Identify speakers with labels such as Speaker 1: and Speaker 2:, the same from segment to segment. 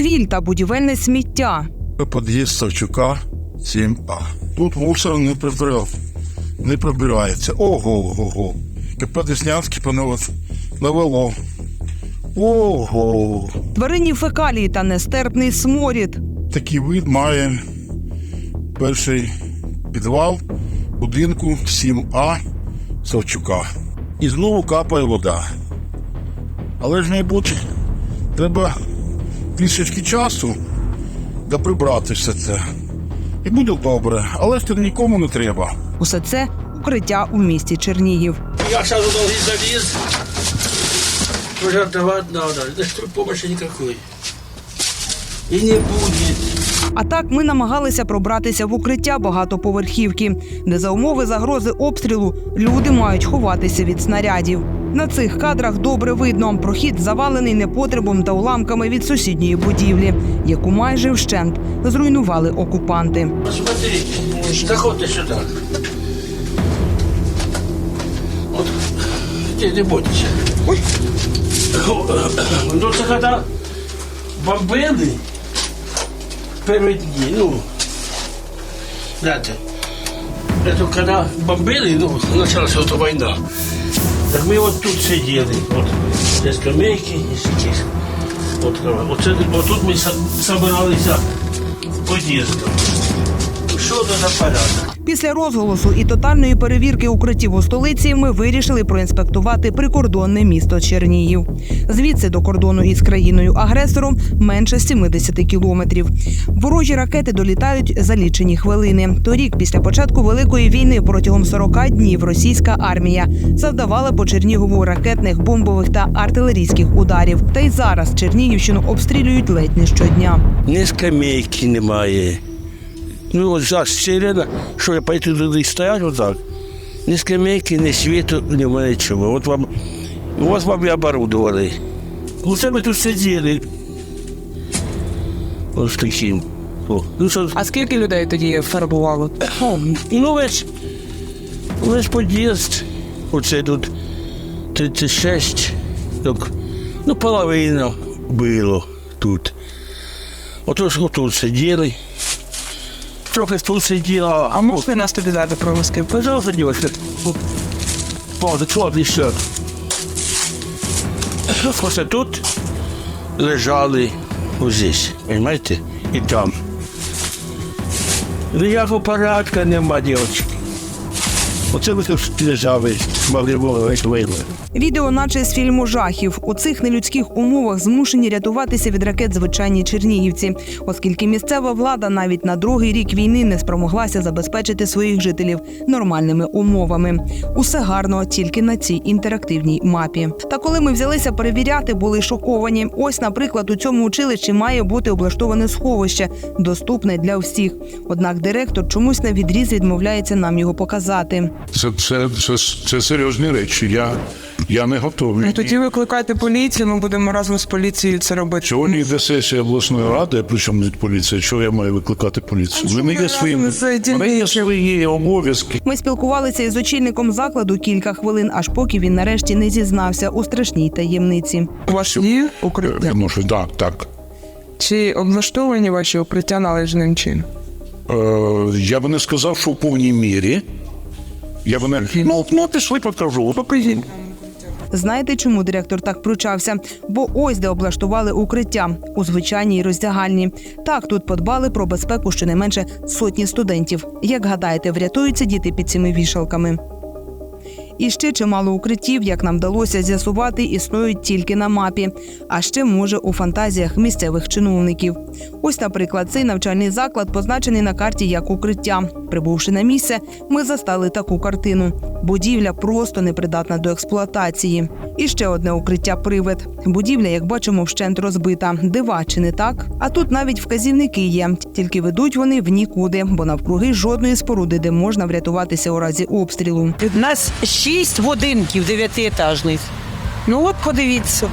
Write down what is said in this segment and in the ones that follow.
Speaker 1: цвіль та будівельне сміття.
Speaker 2: Під'їзд Савчука 7А. Тут мусор не прибирав, не прибирається. Ого, ого. КП Деснянський панове навело. Ого.
Speaker 1: Тваринні фекалії та нестерпний сморід.
Speaker 2: Такий вид має перший підвал будинку 7А Савчука. І знову капає вода. Але ж, мабуть, треба трішечки часу да прибрати все це. І буде добре, але ж це нікому не треба.
Speaker 1: Усе це укриття у місті Чернігів.
Speaker 3: Я зараз довгий заліз, пожартувати треба, надо. Да что помощи никакой. И не будет.
Speaker 1: А так ми намагалися пробратися в укриття багатоповерхівки, де за умови загрози обстрілу люди мають ховатися від снарядів. На цих кадрах добре видно прохід завалений непотребом та уламками від сусідньої будівлі, яку майже вщент зруйнували окупанти.
Speaker 3: Посмотрите. Заходите сюда. Вот. Не. Ой. Ну, це когда бомбили первые дни, ну, знаете, это когда бомбили, ну, началась эта война. Так ми от тут сиділи, от, де скамейки, і сиділи. От, оце, отут ми са- собиралися в під'їздах. Що це за порядок?
Speaker 1: Після розголосу і тотальної перевірки укриттів у столиці ми вирішили проінспектувати прикордонне місто Чернігів. Звідси до кордону із країною-агресором менше 70 кілометрів. Ворожі ракети долітають за лічені хвилини. Торік, після початку великої війни, протягом 40 днів російська армія завдавала по Чернігову ракетних, бомбових та артилерійських ударів. Та й зараз Чернігівщину обстрілюють ледь не щодня.
Speaker 3: Ні скамейки немає. Ну, от зараз сирена, що я пойду туди стоять отак. Ні скамейки, ні світу, немає нічого. От вам, от вам і оборудували. Оце ми тут сиділи. Ось таким. О, ну, що,
Speaker 1: А скільки людей тоді фарбувало?
Speaker 3: ну весь, весь під'їзд. Оце тут 36, так, ну, половина було тут. Отож, тут сиділи. Трохи тут сиділа, а
Speaker 4: Можете нас тобі дати провозки?
Speaker 3: Пожалуйста, девочка. Да чорний ще. Ось тут лежали ось здесь, понимаете? І там. Ніякого порядка нема, девочки. Оце ви тут лежали, могли.
Speaker 1: Відео, наче з фільму жахів. У цих нелюдських умовах змушені рятуватися від ракет звичайні чернігівці, оскільки місцева влада навіть на другий рік війни не спромоглася забезпечити своїх жителів нормальними умовами. Усе гарно тільки на цій інтерактивній мапі. Та коли ми взялися перевіряти, були шоковані. Ось, наприклад, у цьому училищі має бути облаштоване сховище, доступне для всіх. Однак директор чомусь на відріз відмовляється нам його показати.
Speaker 5: Це, це, це, це серйозні речі. Я, я не готовий.
Speaker 4: Ну, Тоді викликайте поліцію, ми будемо разом з поліцією це робити.
Speaker 5: Сьогодні йде сесія обласної ради, причому не поліція. Чого я маю викликати поліцію? Ви не є своїм. У мене є свої обов'язки.
Speaker 1: Ми спілкувалися із очільником закладу кілька хвилин, аж поки він нарешті не зізнався у страшній таємниці.
Speaker 4: У вас є укриття?
Speaker 5: Я можу, так, так.
Speaker 4: Чи облаштовані ваші укриття належним чином?
Speaker 5: Е, я би не сказав, що в повній мірі. Я вони. Ну, ну, пішли покажу. Покажіть.
Speaker 1: Знаєте, чому директор так пручався? Бо ось де облаштували укриття у звичайній роздягальні. Так тут подбали про безпеку щонайменше сотні студентів. Як гадаєте, врятуються діти під цими вішалками? І ще чимало укриттів, як нам вдалося з'ясувати, існують тільки на мапі, а ще може у фантазіях місцевих чиновників. Ось, наприклад, цей навчальний заклад позначений на карті як укриття. Прибувши на місце, ми застали таку картину. Будівля просто непридатна до експлуатації. І ще одне укриття привид. Будівля, як бачимо, вщент розбита. Дива чи не так? А тут навіть вказівники є, тільки ведуть вони в нікуди, бо навкруги жодної споруди, де можна врятуватися у разі обстрілу.
Speaker 6: У нас шість будинків дев'ятиетажних. Ну от подивіться.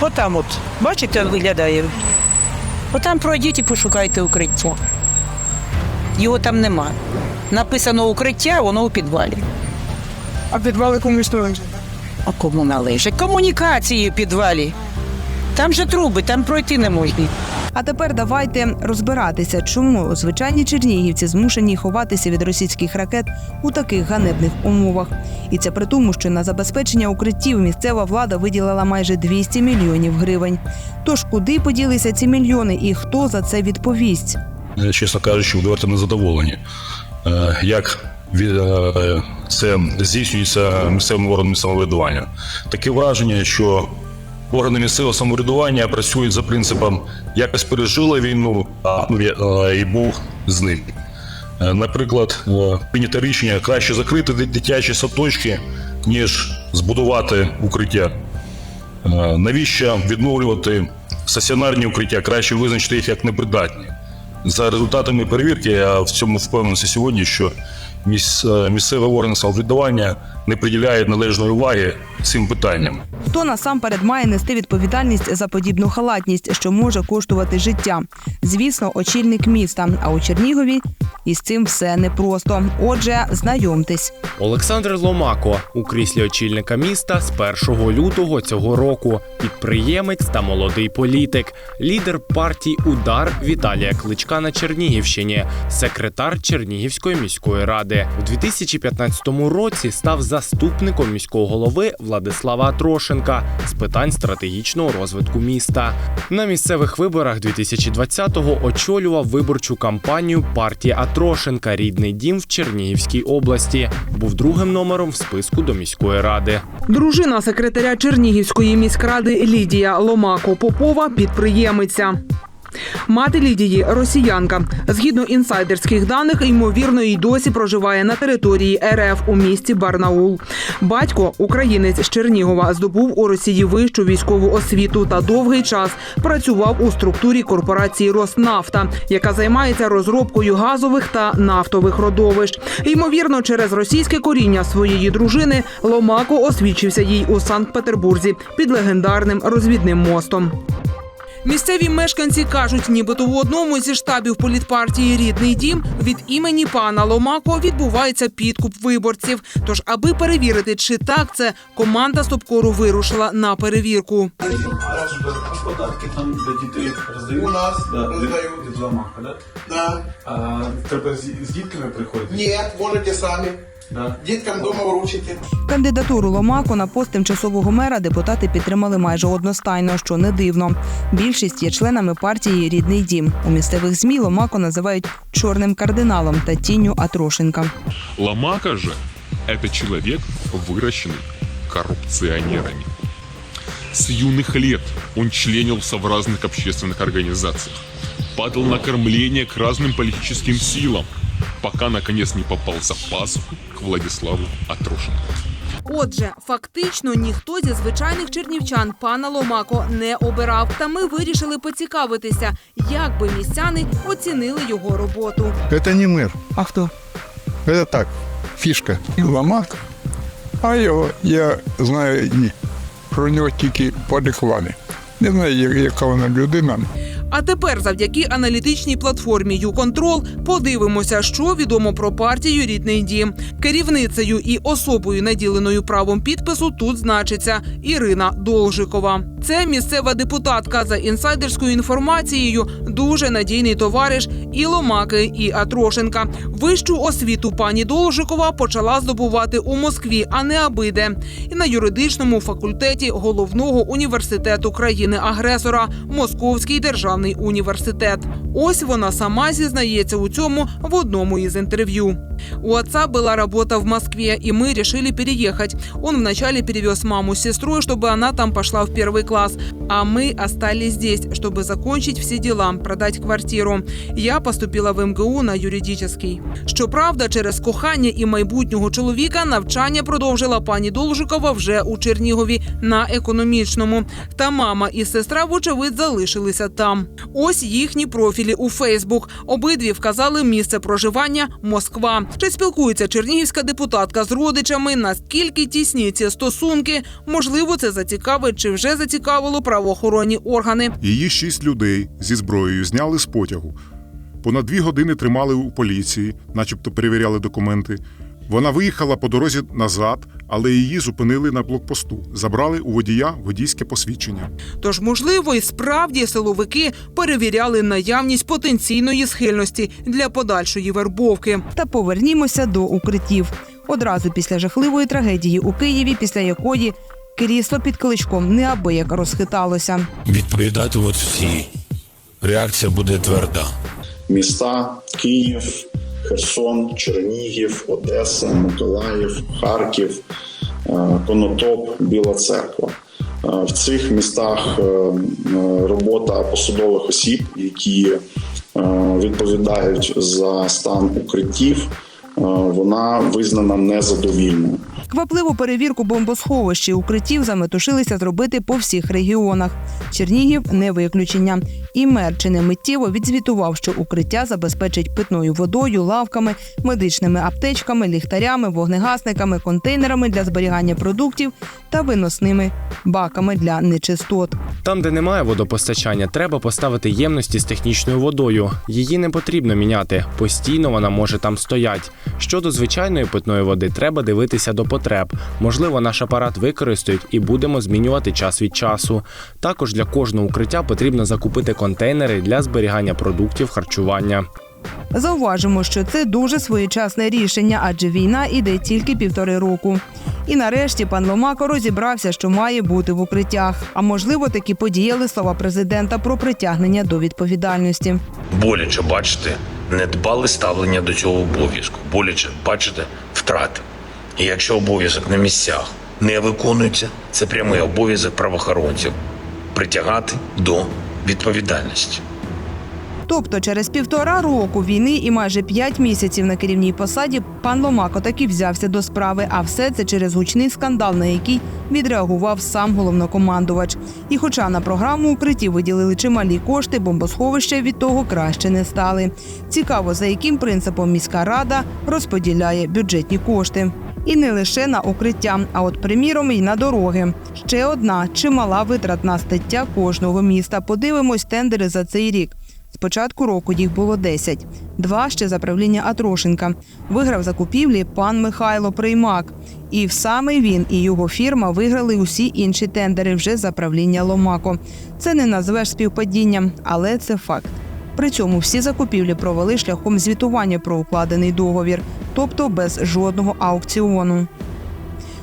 Speaker 6: Отам от. Бачите, як виглядає. Отам пройдіть і пошукайте укриття. Його там нема. Написано укриття, воно у підвалі.
Speaker 4: А підвали комусь належить?
Speaker 6: А кому належить? Комунікації в підвалі. Там же труби, там пройти не можна.
Speaker 1: А тепер давайте розбиратися, чому звичайні чернігівці змушені ховатися від російських ракет у таких ганебних умовах. І це при тому, що на забезпечення укриттів місцева влада виділила майже 200 мільйонів гривень. Тож куди поділися ці мільйони і хто за це відповість?
Speaker 5: Е, чесно кажучи, відверто незадоволені. Е, Як е, це здійснюється місцевим органом самоврядування? Таке враження, що органи місцевого самоврядування працюють за принципом якось пережили війну, а ну, і Бог з ним. Е, Наприклад, е, прийнято рішення краще закрити дитячі садочки, ніж збудувати укриття. Е, Навіщо відновлювати стаціонарні укриття? Краще визначити їх як непридатні. За результатами перевірки я в цьому впевнений сьогодні, що міс- е, місцеві органи самоврядування не приділяють належної уваги цим питанням.
Speaker 1: Хто насамперед має нести відповідальність за подібну халатність, що може коштувати життя? Звісно, очільник міста. А у Чернігові із цим все непросто. Отже, знайомтесь.
Speaker 7: Олександр Ломако у кріслі очільника міста з 1 лютого цього року. Підприємець та молодий політик, лідер партії Удар Віталія Кличка на Чернігівщині, секретар Чернігівської міської ради. У 2015 році став заступником міського голови Владислава Атрошенка з питань стратегічного розвитку міста. На місцевих виборах 2020-го очолював виборчу кампанію партії Атрошенка Рідний дім в Чернігівській області. Був другим номером в списку до міської ради.
Speaker 8: Дружина секретаря Чернігівської міськради Лідія Ломако Попова підприємиця. Мати Лідії росіянка. Згідно інсайдерських даних, ймовірно, й досі проживає на території РФ у місті Барнаул. Батько, українець з Чернігова, здобув у Росії вищу військову освіту та довгий час працював у структурі корпорації Роснафта, яка займається розробкою газових та нафтових родовищ. Ймовірно, через російське коріння своєї дружини Ломако освічився їй у Санкт-Петербурзі під легендарним розвідним мостом. Місцеві мешканці кажуть, нібито в одному зі штабів політпартії Рідний дім від імені пана Ломако відбувається підкуп виборців. Тож, аби перевірити, чи так це команда Стопкору вирушила на перевірку.
Speaker 9: Податки там для дітей роздають?
Speaker 10: У нас
Speaker 9: да.
Speaker 10: роздають.
Speaker 9: Від, від Ламака, да?
Speaker 10: Да.
Speaker 9: А, треба з, з дітками приходити?
Speaker 10: Нет, можете самі.
Speaker 9: Да.
Speaker 10: Діткам вдома вручите.
Speaker 1: Кандидатуру Ломако на пост тимчасового мера депутати підтримали майже одностайно, що не дивно. Більшість є членами партії Рідний дім. У місцевих змі Ломако називають чорним кардиналом та тінню Атрошенка.
Speaker 11: Ломака же – это человек, выращенный коррупционерами. С юных лет он членился в разных общественных организациях, падал на кормление к разным политическим силам, пока наконец не попал за пазуху к Владиславу Атрошенко.
Speaker 8: Отже, фактично ніхто зі звичайних чернівчан пана Ломако не обирав. Та ми вирішили поцікавитися, як би містяни оцінили його роботу.
Speaker 12: Это не мэр,
Speaker 1: А хто?
Speaker 12: это так, фишка. Ломак, а його я знаю і про нього тільки по рекламі. Не знаю, я- яка вона людина.
Speaker 8: А тепер, завдяки аналітичній платформі «Юконтрол», подивимося, що відомо про партію Рідний дім. Керівницею і особою, наділеною правом підпису, тут значиться Ірина Должикова. Це місцева депутатка за інсайдерською інформацією, дуже надійний товариш і Ломаки, і Атрошенка. Вищу освіту пані Должикова почала здобувати у Москві, а не абиде. І на юридичному факультеті головного університету країни-агресора Московський державний університет. Ось вона сама зізнається у цьому в одному із интервью. У отца была работа в Москве, и мы решили переехать. Он вначале перевез маму с сестрой, чтобы она там пошла в первый класс, а мы остались здесь, чтобы закончить все дела, продать квартиру. Я поступила в МГУ на юридический. Щоправда, через кохання і майбутнього чоловіка навчання продовжила пані Должикова вже у Чернігові на економічному. Та мама і сестра, вочевидь, залишилися там. Ось їхні профілі у Фейсбук. Обидві вказали місце проживання Москва. Чи спілкується чернігівська депутатка з родичами? Наскільки тісні ці стосунки? Можливо, це зацікавить чи вже зацікавило правоохоронні органи.
Speaker 13: Її шість людей зі зброєю зняли з потягу. Понад дві години тримали у поліції, начебто перевіряли документи. Вона виїхала по дорозі назад, але її зупинили на блокпосту, забрали у водія водійське посвідчення.
Speaker 8: Тож, можливо, і справді силовики перевіряли наявність потенційної схильності для подальшої вербовки.
Speaker 1: Та повернімося до укриттів. Одразу після жахливої трагедії у Києві, після якої крісло під кличком неабияк розхиталося.
Speaker 14: Відповідати от всі. Реакція буде тверда.
Speaker 15: міста Київ, Херсон, Чернігів, Одеса, Миколаїв, Харків, е, Конотоп, Біла Церква. Е, В цих містах е, робота посадових осіб, які відповідають за стан укриттів, вона визнана незадовільною.
Speaker 1: Квапливу перевірку бомбосховищ і укриттів заметушилися зробити по всіх регіонах. Чернігів не виключення. І мер миттєво відзвітував, що укриття забезпечить питною водою, лавками, медичними аптечками, ліхтарями, вогнегасниками, контейнерами для зберігання продуктів та виносними баками для нечистот.
Speaker 7: Там, де немає водопостачання, треба поставити ємності з технічною водою. Її не потрібно міняти. Постійно вона може там стоять. Щодо звичайної питної води, треба дивитися до потреб. Можливо, наш апарат використають і будемо змінювати час від часу. Також для кожного укриття потрібно закупити контейнери для зберігання продуктів харчування.
Speaker 1: Зауважимо, що це дуже своєчасне рішення, адже війна іде тільки півтори року. І нарешті пан Ломако розібрався, що має бути в укриттях. А можливо, таки подіяли слова президента про притягнення до відповідальності.
Speaker 14: Боляче бачите, недбале ставлення до цього обов'язку. Боляче бачите втрати. І якщо обов'язок на місцях не виконується, це прямий обов'язок правоохоронців притягати до відповідальності.
Speaker 1: Тобто, через півтора року війни і майже п'ять місяців на керівній посаді пан Ломако таки взявся до справи. А все це через гучний скандал, на який відреагував сам головнокомандувач. І, хоча на програму укриттів виділили чималі кошти, бомбосховища від того краще не стали. Цікаво, за яким принципом міська рада розподіляє бюджетні кошти. І не лише на укриття, а от приміром і на дороги. Ще одна чимала витратна стаття кожного міста. Подивимось тендери за цей рік. З початку року їх було 10. Два ще за правління Атрошенка. Виграв закупівлі пан Михайло Приймак. І саме він і його фірма виграли усі інші тендери вже за правління Ломако. Це не назвеш співпадінням, але це факт. При цьому всі закупівлі провели шляхом звітування про укладений договір, тобто без жодного аукціону.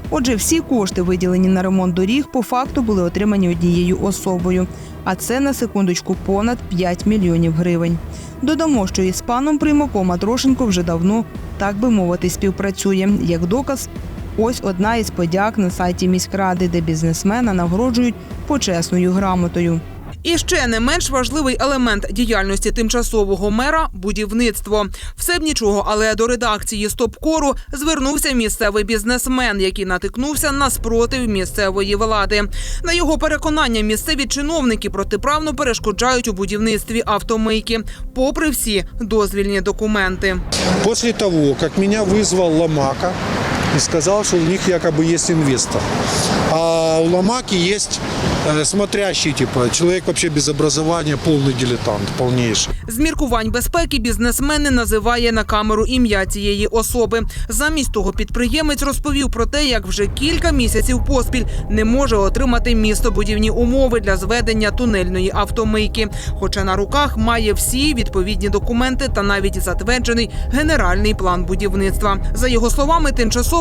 Speaker 1: Отже, всі кошти, виділені на ремонт доріг, по факту були отримані однією особою. А це на секундочку понад 5 мільйонів гривень. Додамо, що із паном Примаком Атрошенко вже давно, так би мовити, співпрацює. Як доказ, ось одна із подяк на сайті міськради, де бізнесмена нагороджують почесною грамотою.
Speaker 8: І ще не менш важливий елемент діяльності тимчасового мера будівництво. Все б нічого, але до редакції стопкору звернувся місцевий бізнесмен, який натикнувся на спротив місцевої влади. На його переконання, місцеві чиновники протиправно перешкоджають у будівництві автомийки, попри всі дозвільні документи.
Speaker 16: После того, как меня вызвал Ломака и сказал, что у них якобы есть инвестор. А у Ломаки есть э, смотрящий, типа, человек вообще без образования, полный дилетант, полнейший.
Speaker 8: З міркувань безпеки бізнесмен не називає на камеру ім'я цієї особи. Замість того підприємець розповів про те, як вже кілька місяців поспіль не може отримати містобудівні умови для зведення тунельної автомийки. Хоча на руках має всі відповідні документи та навіть затверджений генеральний план будівництва. За його словами,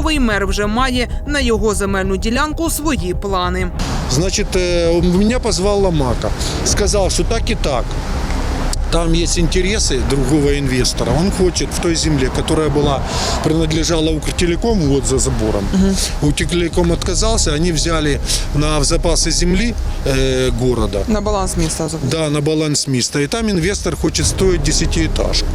Speaker 8: тимчасовий мер вже має на його земельну ділянку свої плани.
Speaker 16: Значит, э, меня позвал Ломака. Сказал, что так и так. Там есть интересы другого инвестора. Он хочет в той земле, которая была принадлежала Укртелекому вот за забором. Укртелеком отказался, они взяли на в запасы земли э, города.
Speaker 4: На баланс міста.
Speaker 16: Да, на баланс места. И там инвестор хочет строить десятиэтажку.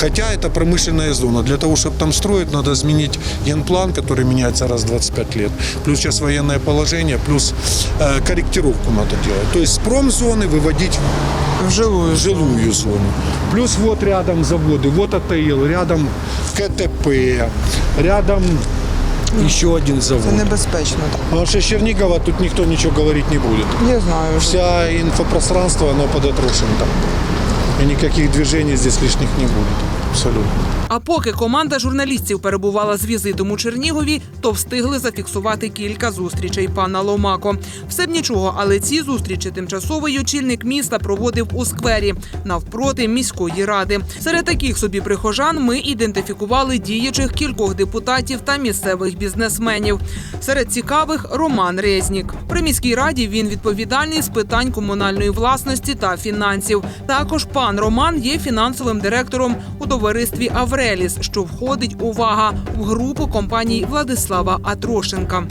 Speaker 16: Хотя это промышленная зона. Для того, чтобы там строить, надо изменить генплан, который меняется раз в 25 лет. Плюс сейчас военное положение, плюс э, корректировку надо делать. То есть с промзоны выводить
Speaker 4: В жилую.
Speaker 16: в жилую зону. Плюс вот рядом заводы, вот АТЛ, рядом КТП, рядом еще один завод.
Speaker 4: Це небезпечно. так.
Speaker 16: Потому что с Чернигова тут никто ничего говорить не будет.
Speaker 4: Я знаю.
Speaker 16: Вся инфопространство, оно под Атрошенко. И никаких движений здесь лишних не будет. Абсолютно.
Speaker 8: А поки команда журналістів перебувала з візитом у Чернігові, то встигли зафіксувати кілька зустрічей пана Ломако. Все б нічого, але ці зустрічі тимчасовий очільник міста проводив у сквері навпроти міської ради. Серед таких собі прихожан ми ідентифікували діючих кількох депутатів та місцевих бізнесменів. Серед цікавих Роман Резнік. При міській раді він відповідальний з питань комунальної власності та фінансів. Також пан Роман є фінансовим директором у товаристві Авреліс, що входить увага в групу компаній Владислава Атрошенка.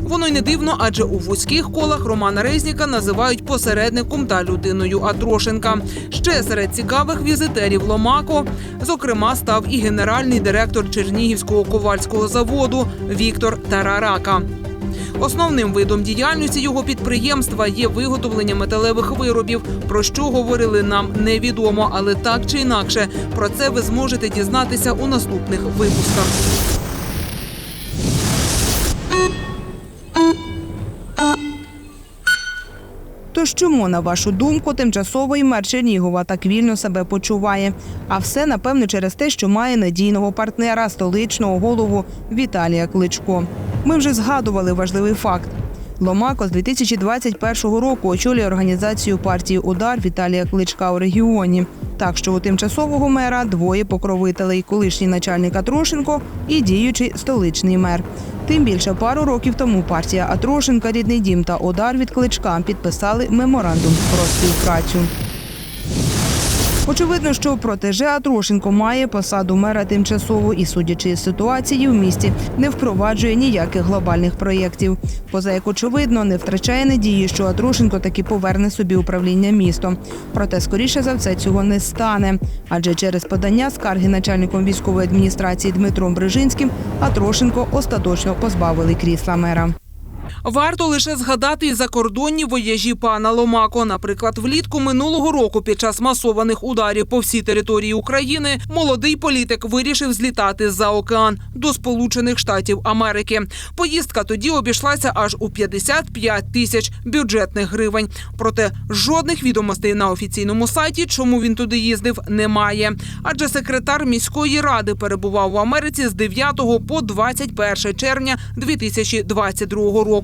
Speaker 8: Воно й не дивно, адже у вузьких колах Романа Резніка називають посередником та людиною Атрошенка. Ще серед цікавих візитерів Ломако, зокрема, став і генеральний директор Чернігівського ковальського заводу Віктор Тарарака. Основним видом діяльності його підприємства є виготовлення металевих виробів. Про що говорили нам невідомо, але так чи інакше про це ви зможете дізнатися у наступних випусках.
Speaker 1: Тож чому, на вашу думку, тимчасовий мер Чернігова так вільно себе почуває? А все напевно через те, що має надійного партнера столичного голову Віталія Кличко. Ми вже згадували важливий факт. Ломако з 2021 року очолює організацію партії Удар Віталія Кличка у регіоні. Так що у тимчасового мера двоє покровителей: колишній начальник Атрошенко і діючий столичний мер. Тим більше пару років тому партія Атрошенка, рідний дім та Удар від Кличка підписали меморандум про співпрацю. Очевидно, що протеже Атрошенко має посаду мера тимчасово і, судячи з ситуації в місті, не впроваджує ніяких глобальних проєктів. Поза як очевидно, не втрачає надії, що Атрошенко таки поверне собі управління містом. Проте, скоріше за все, цього не стане. Адже через подання скарги начальником військової адміністрації Дмитром Брижинським Атрошенко остаточно позбавили крісла мера.
Speaker 8: Варто лише згадати і закордонні вояжі пана Ломако. Наприклад, влітку минулого року, під час масованих ударів по всій території України, молодий політик вирішив злітати за океан до Сполучених Штатів Америки. Поїздка тоді обійшлася аж у 55 тисяч бюджетних гривень. Проте жодних відомостей на офіційному сайті, чому він туди їздив, немає. Адже секретар міської ради перебував в Америці з 9 по 21 червня 2022 року.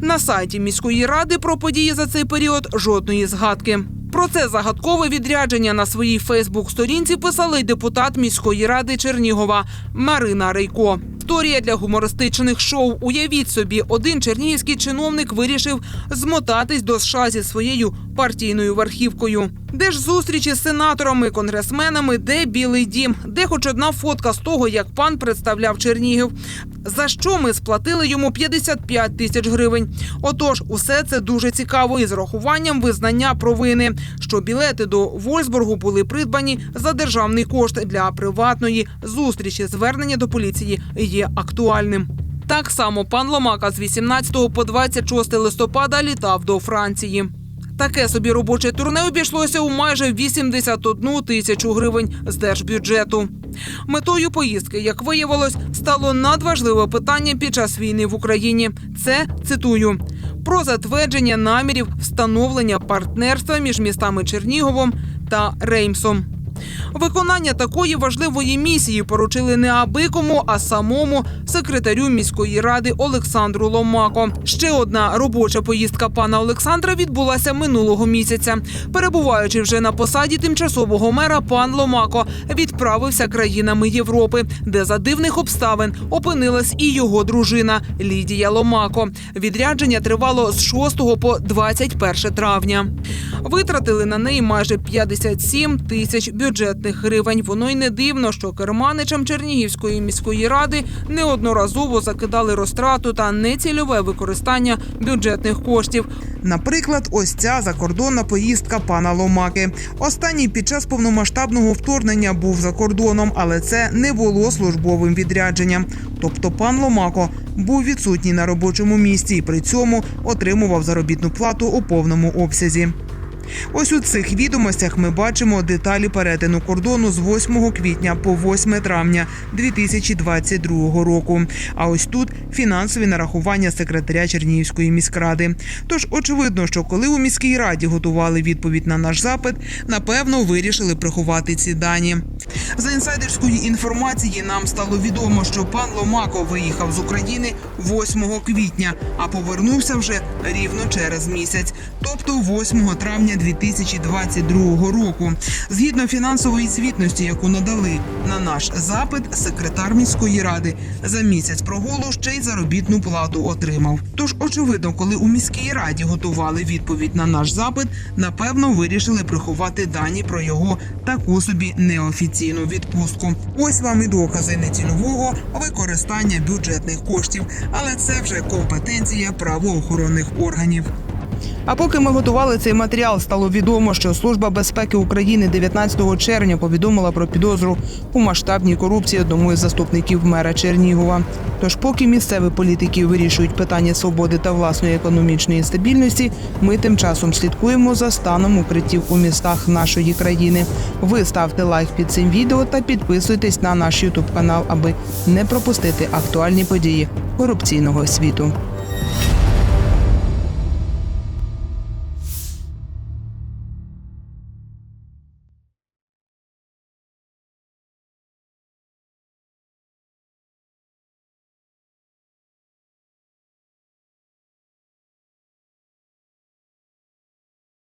Speaker 8: На сайті міської ради про події за цей період жодної згадки. Про це загадкове відрядження на своїй Фейсбук-сторінці писала й депутат міської ради Чернігова Марина Рейко. Історія для гумористичних шоу. Уявіть собі, один чернігівський чиновник вирішив змотатись до США зі своєю партійною верхівкою. Де ж зустрічі з сенаторами, конгресменами, де білий дім, де хоч одна фотка з того, як пан представляв Чернігів. За що ми сплатили йому 55 тисяч гривень? Отож, усе це дуже цікаво із рахуванням визнання провини, що білети до Вольсбургу були придбані за державний кошт для приватної зустрічі. Звернення до поліції є актуальним. Так само пан Ломака з 18 по 26 листопада літав до Франції. Таке собі робоче турне обійшлося у майже 81 тисячу гривень з держбюджету. Метою поїздки, як виявилось, стало надважливе питання під час війни в Україні. Це цитую про затвердження намірів встановлення партнерства між містами Черніговом та Реймсом. Виконання такої важливої місії поручили не абикому, а самому секретарю міської ради Олександру Ломако. Ще одна робоча поїздка пана Олександра відбулася минулого місяця. Перебуваючи вже на посаді тимчасового мера, пан Ломако відправився країнами Європи, де за дивних обставин опинилась і його дружина Лідія Ломако. Відрядження тривало з 6 по 21 травня. Витратили на неї майже 57 тисяч бюджетних гривень. Воно й не дивно, що керманичам Чернігівської міської ради неодноразово закидали розтрату та нецільове використання бюджетних коштів. Наприклад, ось ця закордонна поїздка пана Ломаки. Останній під час повномасштабного вторгнення був за кордоном, але це не було службовим відрядженням. Тобто пан Ломако був відсутній на робочому місці і при цьому отримував заробітну плату у повному обсязі. Ось у цих відомостях ми бачимо деталі перетину кордону з 8 квітня по 8 травня 2022 року. А ось тут фінансові нарахування секретаря Чернігівської міськради. Тож очевидно, що коли у міській раді готували відповідь на наш запит, напевно вирішили приховати ці дані. За інсайдерської інформації нам стало відомо, що пан Ломако виїхав з України 8 квітня, а повернувся вже рівно через місяць, тобто 8 травня 2022 року. Згідно фінансової звітності, яку надали на наш запит, секретар міської ради за місяць прогулу ще й заробітну плату отримав. Тож, очевидно, коли у міській раді готували відповідь на наш запит, напевно вирішили приховати дані про його таку собі неофіційну відпустку. Ось вам і докази нецінового використання бюджетних коштів, але це вже компетенція правоохоронних органів.
Speaker 1: А поки ми готували цей матеріал, стало відомо, що Служба безпеки України 19 червня повідомила про підозру у масштабній корупції одному із заступників мера Чернігова. Тож, поки місцеві політики вирішують питання свободи та власної економічної стабільності, ми тим часом слідкуємо за станом укриттів у містах нашої країни. Ви ставте лайк під цим відео та підписуйтесь на наш Ютуб канал, аби не пропустити актуальні події корупційного світу.